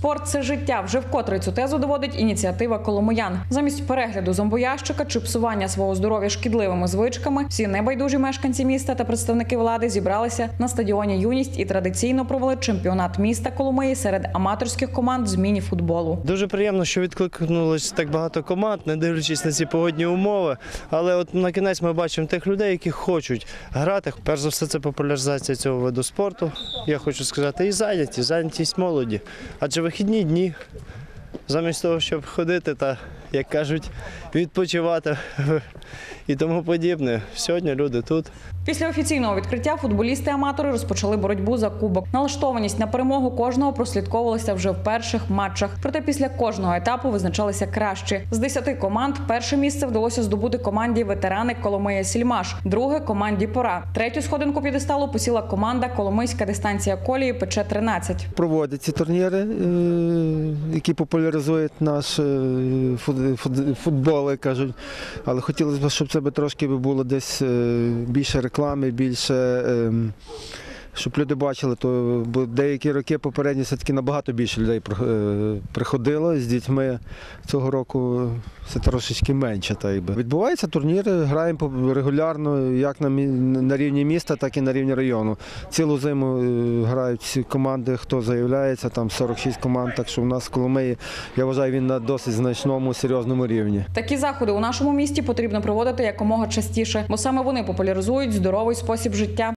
Спорт це життя. Вже вкотре цю тезу доводить ініціатива Коломиян. Замість перегляду зомбоящика чи псування свого здоров'я шкідливими звичками, всі небайдужі мешканці міста та представники влади зібралися на стадіоні Юність і традиційно провели чемпіонат міста Коломиї серед аматорських команд з міні-футболу. Дуже приємно, що відкликнулось так багато команд, не дивлячись на ці погодні умови. Але от на кінець ми бачимо тих людей, які хочуть грати. Перш за все, це популяризація цього виду спорту. Я хочу сказати, і зайнятість, зайнятість молоді. Адже вихідні дні, замість того, щоб ходити та, як кажуть, відпочивати і тому подібне. Сьогодні люди тут. Після офіційного відкриття футболісти-аматори розпочали боротьбу за кубок. Налаштованість на перемогу кожного прослідковувалася вже в перших матчах. Проте після кожного етапу визначалися кращі. З 10 команд перше місце вдалося здобути команді ветерани Коломия Сільмаш, друге команді Пора. Третю сходинку підесталу посіла команда Коломийська дистанція колії ПЧ 13 проводять ці турніри, е, які популяризують наш е, фут- фут- футбол, як кажуть. Але хотілося б, щоб це трошки було десь е, більше реклами, більше. Щоб люди бачили, то бо деякі роки попередні все-таки набагато більше людей е, приходило з дітьми. Цього року це трошечки менше. Так якби. Відбуваються турніри, граємо регулярно, як на, на рівні міста, так і на рівні району. Цілу зиму е, грають всі команди, хто заявляється, там 46 команд. Так що у нас в Коломиї, я вважаю, він на досить значному, серйозному рівні. Такі заходи у нашому місті потрібно проводити якомога частіше, бо саме вони популяризують здоровий спосіб життя.